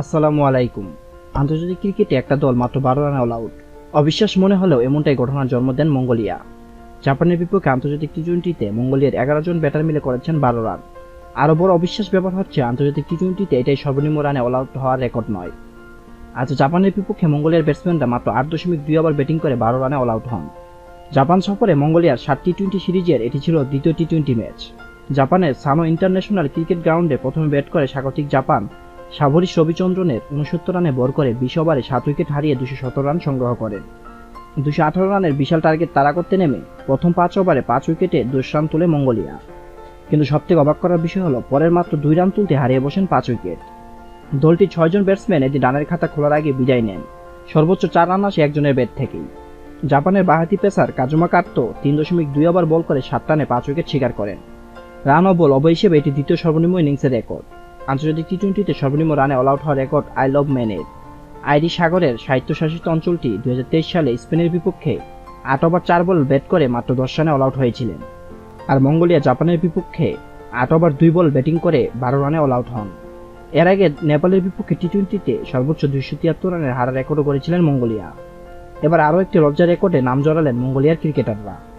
আসসালামু আলাইকুম। আন্তর্জাতিক ক্রিকেটে একটা দল মাত্র বারো রানে অল আউট অবিশ্বাস মনে হলেও এমনটাই ঘটনার জন্ম দেন মঙ্গোলিয়া। জাপানের বিপক্ষে আন্তর্জাতিক টি টোয়েন্টিতে মঙ্গোলিয়ার এগারো জন ব্যাটার মিলে করেছেন বারো রান। আরও বড় অবিশ্বাস ব্যাপার হচ্ছে, আন্তর্জাতিক টি টোয়েন্টিতে এটাই সর্বনিম্ন রানে অল আউট হওয়ার রেকর্ড নয়। আজ জাপানের বিপক্ষে মঙ্গোলিয়ার ব্যাটসম্যানরা মাত্র আট দশমিক দুই ওভার ব্যাটিং করে বারো রানে অল আউট হন। জাপান সফরে মঙ্গোলিয়ার সাত টি টোয়েন্টি সিরিজের এটি ছিল দ্বিতীয় টি টোয়েন্টি ম্যাচ। জাপানের সানো ইন্টারন্যাশনাল ক্রিকেট গ্রাউন্ডে প্রথমে ব্যাট করে স্বাগতিক জাপান সাবরিশ রবিচন্দ্রনের উনসত্তর রানে বর করে বিশ ওভারে সাত উইকেট হারিয়ে দুশো সতেরো রান সংগ্রহ করেন। দুশো আঠারো রানের বিশাল টার্গেট তাড়া করতে নেমে প্রথম পাঁচ ওভারে পাঁচ উইকেটে দশ রান তুলে মঙ্গোলিয়া। কিন্তু সবথেকে অবাক করার বিষয় হলো, পরের মাত্র দুই রান তুলতে হারিয়ে বসেন পাঁচ উইকেট। দলটি ছয়জন ব্যাটসম্যান এদিন রানের খাতা খোলার আগে বিদায় নেন। সর্বোচ্চ চার রান আসে একজনের ব্যাট থেকেই। জাপানের বাহাতি পেসার কাজুমা কাত্তো তিন দশমিক দুই ওভার বল করে সাত রানে পাঁচ উইকেট শিকার করেন। রান ও বল অবয় হিসেবে এটি দ্বিতীয় সর্বনিম্ন ইনিংসের রেকর্ড। আন্তর্জাতিক টি টোয়েন্টিতে সর্বনিম্ন রানে অল আউট হওয়ার রেকর্ড আই লভ ম্যানের আইরি সাগরের স্বায়ত্তশাসিত অঞ্চলটি দুই হাজার তেইশ সালে স্পেনের বিপক্ষে আট ওভার চার বল ব্যাট করে মাত্র দশ রানে অল আউট হয়েছিলেন। আর মঙ্গোলিয়া জাপানের বিপক্ষে আট ওভার দুই বল ব্যাটিং করে বারো রানে অল আউট হন। এর আগে নেপালের বিপক্ষে টি টোয়েন্টিতে সর্বোচ্চ দুইশো তিয়াত্তর রানের হারা রেকর্ডও করেছিলেন মঙ্গোলিয়া। এবার আরও একটি লজ্জা রেকর্ডে নাম জড়ালেন মঙ্গোলিয়ার ক্রিকেটাররা।